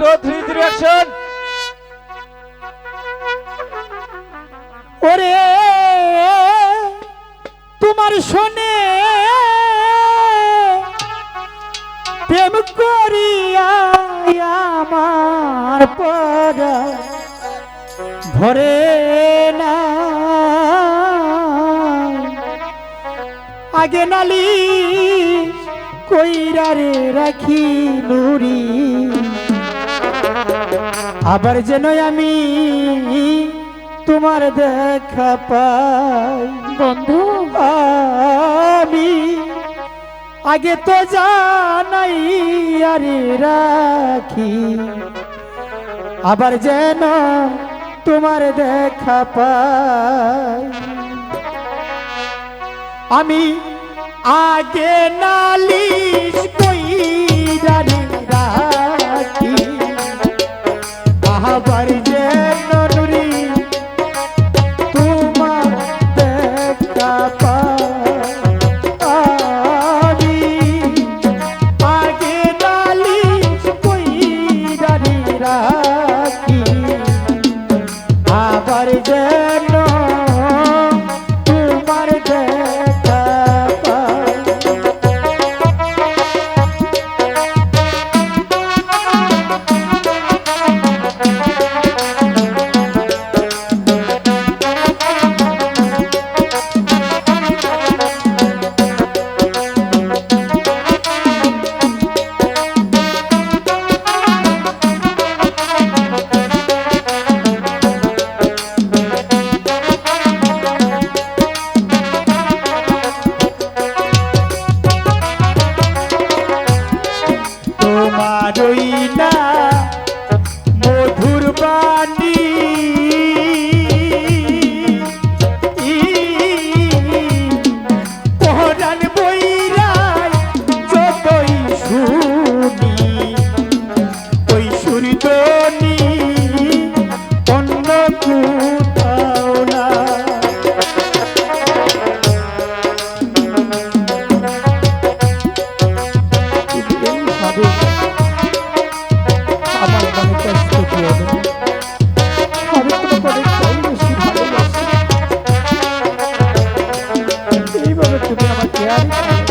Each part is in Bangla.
টু থ্রি থ্রি ওরে, তোমার শোনে, প্রেম করিয়া আমার পর ভরে না। আগে নালি কইরারে রাখি নুরি। আবার যেন আমি তোমার দেখা পাই। বন্ধু। আমি আগে তো জানাই আর রাখি আবার যেন তোমার দেখা পাই। আমি আগে নালিশ কই জানি আবার কেয়ার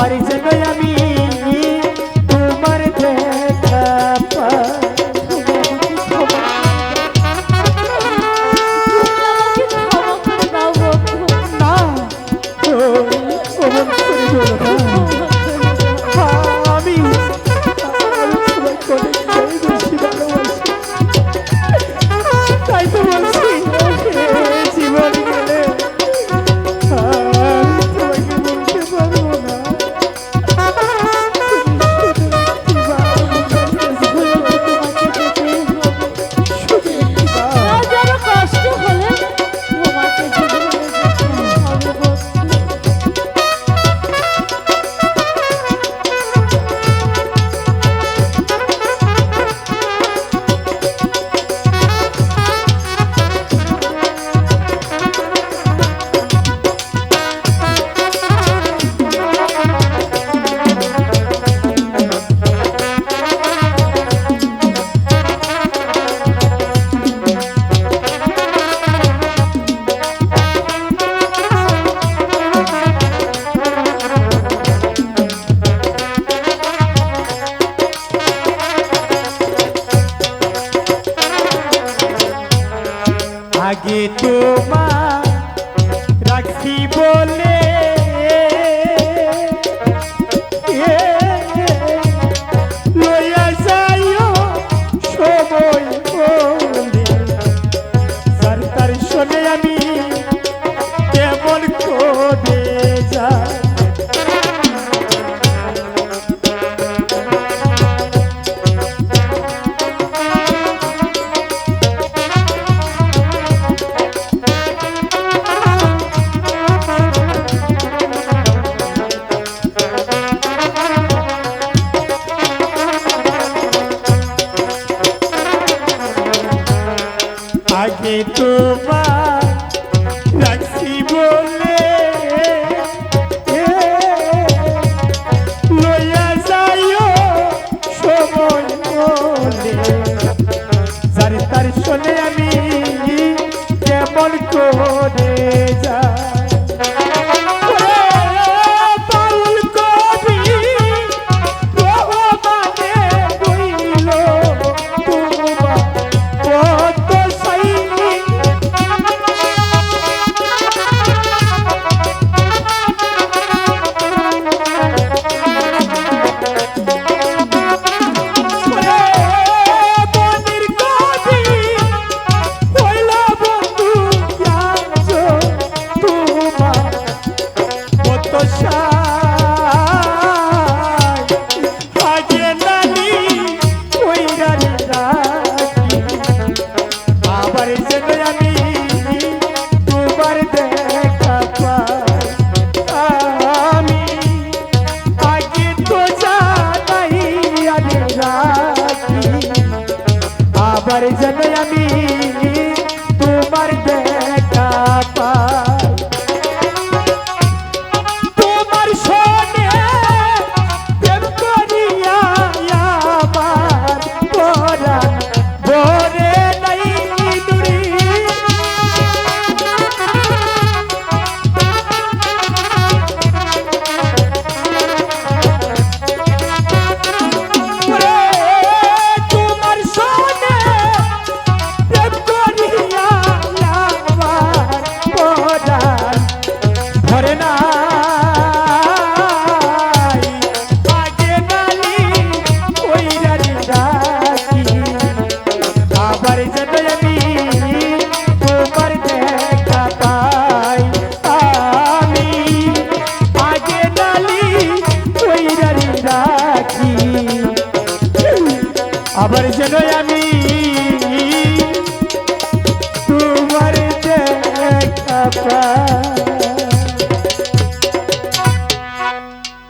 परिचय गया